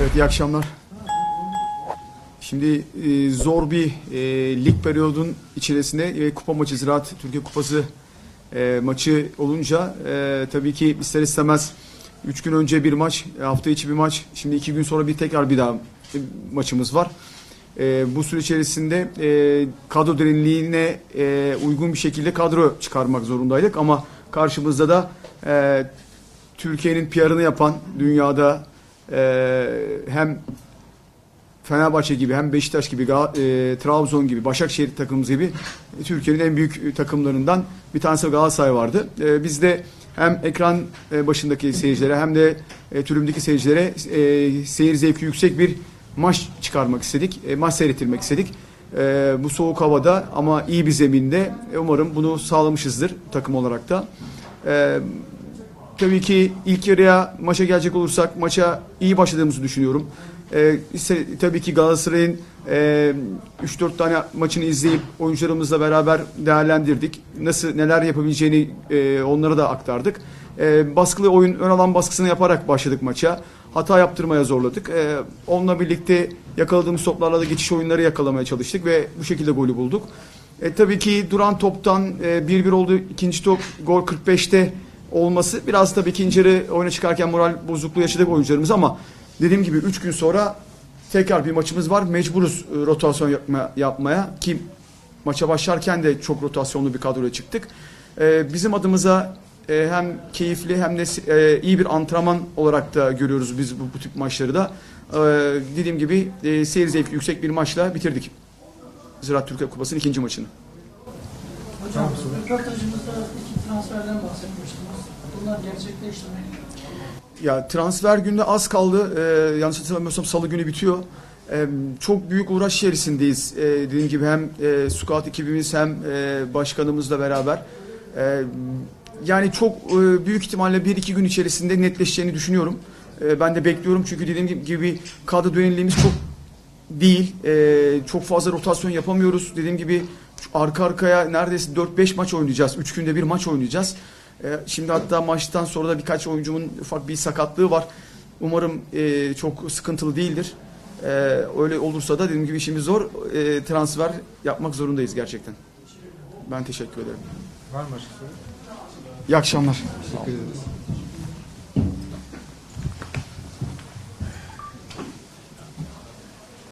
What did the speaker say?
Evet iyi akşamlar. Şimdi e, zor bir e, lig periyodun içerisinde ve kupa maçı Ziraat Türkiye Kupası e, maçı olunca e, tabii ki ister istemez 3 gün önce bir maç, e, hafta içi bir maç, şimdi 2 gün sonra bir tekrar bir daha e, maçımız var. E, bu süre içerisinde e, kadro derinliğine e, uygun bir şekilde kadro çıkarmak zorundaydık ama karşımızda da e, Türkiye'nin PR'ını yapan dünyada e, hem Fenerbahçe gibi hem Beşiktaş gibi e, Trabzon gibi Başakşehir takımımız gibi e, Türkiye'nin en büyük e, takımlarından bir tanesi Galatasaray vardı. E, biz de hem ekran e, başındaki seyircilere hem de e, tribündeki seyircilere e, seyir zevki yüksek bir maç çıkarmak istedik. E, maç seyrettirmek istedik. E, bu soğuk havada ama iyi bir zeminde e, umarım bunu sağlamışızdır takım olarak da. E, Tabii ki ilk yarıya maça gelecek olursak maça iyi başladığımızı düşünüyorum. Ee, ise, tabii ki Galatasaray'ın e, 3-4 tane maçını izleyip oyuncularımızla beraber değerlendirdik. Nasıl neler yapabileceğini e, onlara da aktardık. E, baskılı oyun ön alan baskısını yaparak başladık maça. Hata yaptırmaya zorladık. E, onunla birlikte yakaladığımız toplarla da geçiş oyunları yakalamaya çalıştık ve bu şekilde golü bulduk. E, tabii ki duran toptan e, 1-1 oldu. İkinci top gol 45'te olması biraz tabii ikinci yarı oyuna çıkarken moral bozukluğu yaşadık oyuncularımız ama dediğim gibi 3 gün sonra tekrar bir maçımız var. Mecburuz e, rotasyon yapma, yapmaya ki maça başlarken de çok rotasyonlu bir kadroya çıktık. E, bizim adımıza e, hem keyifli hem de e, iyi bir antrenman olarak da görüyoruz biz bu, bu tip maçları da. E, dediğim gibi e, seyir zevki yüksek bir maçla bitirdik. Ziraat Türkiye Kupası'nın ikinci maçını. Hocam, röportajımızda iki transferden bahsetmiştiniz. Bunlar gerçekleşti mi? Ya transfer günde az kaldı. Ee, yanlış hatırlamıyorsam salı günü bitiyor. Ee, çok büyük uğraş içerisindeyiz. Ee, dediğim gibi hem e, scout ekibimiz hem e, başkanımızla beraber. Ee, yani çok e, büyük ihtimalle bir iki gün içerisinde netleşeceğini düşünüyorum. Ee, ben de bekliyorum çünkü dediğim gibi kadro dönelliğimiz çok değil. Ee, çok fazla rotasyon yapamıyoruz. Dediğim gibi arka arkaya neredeyse 4-5 maç oynayacağız. 3 günde bir maç oynayacağız. Ee, şimdi hatta maçtan sonra da birkaç oyuncumun ufak bir sakatlığı var. Umarım e, çok sıkıntılı değildir. Ee, öyle olursa da dediğim gibi işimiz zor. Ee, transfer yapmak zorundayız gerçekten. Ben teşekkür ederim. Var mı soru? İyi akşamlar. Teşekkür ederiz.